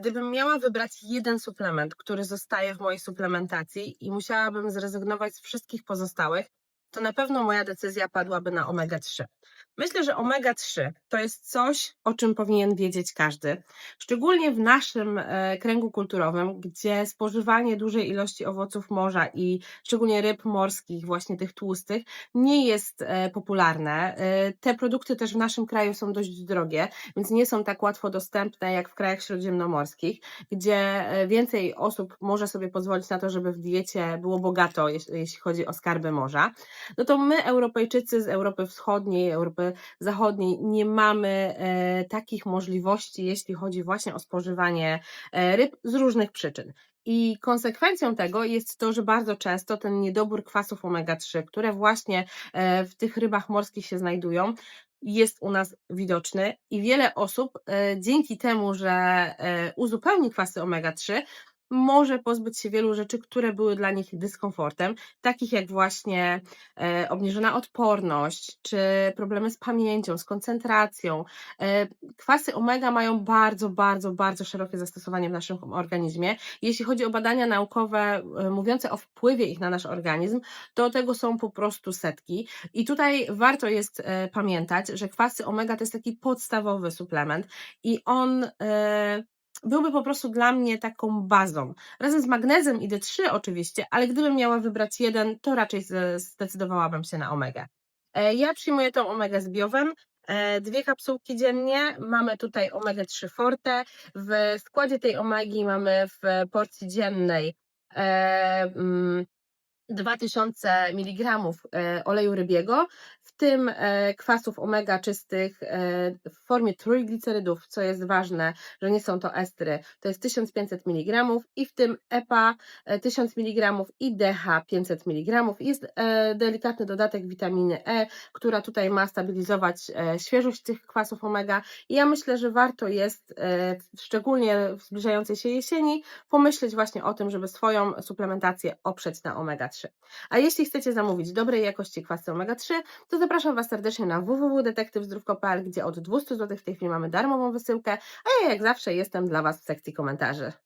Gdybym miała wybrać jeden suplement, który zostaje w mojej suplementacji i musiałabym zrezygnować z wszystkich pozostałych, to na pewno moja decyzja padłaby na omega-3. Myślę, że omega-3 to jest coś, o czym powinien wiedzieć każdy, szczególnie w naszym e, kręgu kulturowym, gdzie spożywanie dużej ilości owoców morza i szczególnie ryb morskich, właśnie tych tłustych, nie jest e, popularne. E, Te produkty też w naszym kraju są dość drogie, więc nie są tak łatwo dostępne jak w krajach śródziemnomorskich, gdzie więcej osób może sobie pozwolić na to, żeby w diecie było bogato, jeśli chodzi o skarby morza no to my, Europejczycy z Europy Wschodniej, Europy Zachodniej, nie mamy e, takich możliwości, jeśli chodzi właśnie o spożywanie e, ryb z różnych przyczyn. I konsekwencją tego jest to, że bardzo często ten niedobór kwasów omega-3, które właśnie e, w tych rybach morskich się znajdują, jest u nas widoczny i wiele osób dzięki temu, że uzupełni kwasy omega-3, może pozbyć się wielu rzeczy, które były dla nich dyskomfortem, takich jak właśnie e, obniżona odporność, czy problemy z pamięcią, z koncentracją. E, kwasy omega mają bardzo, bardzo, bardzo szerokie zastosowanie w naszym organizmie. Jeśli chodzi o badania naukowe e, mówiące o wpływie ich na nasz organizm, to tego są po prostu setki. I tutaj warto jest pamiętać, że kwasy omega to jest taki podstawowy suplement i on byłby po prostu dla mnie taką bazą. Razem z magnezem i D3 oczywiście, ale gdybym miała wybrać jeden, to raczej ze- zdecydowałabym się na omegę. E, Ja przyjmuję tą omegę z biowem. e, Dwie kapsułki dziennie. Mamy tutaj omegę 3 forte. W składzie tej omegi mamy w porcji dziennej e, mm, 2000 mg e, oleju rybiego, w tym e, kwasów omega czystych e, w formie trójglicerydów, co jest ważne, że nie są to estry, to jest 1500 mg i w tym EPA e, 1000 mg i DH 500 mg. Jest delikatny dodatek witaminy E, która tutaj ma stabilizować świeżość tych kwasów omega. I ja myślę, że warto jest, szczególnie w zbliżającej się jesieni, pomyśleć właśnie o tym, żeby swoją suplementację oprzeć na omega-3. A jeśli chcecie zamówić dobrej jakości kwasy omega-3, to zapraszam Was serdecznie na www.detektywzdrówko.pl, gdzie od 200 zł w tej chwili mamy darmową wysyłkę, a ja jak zawsze jestem dla Was w sekcji komentarzy.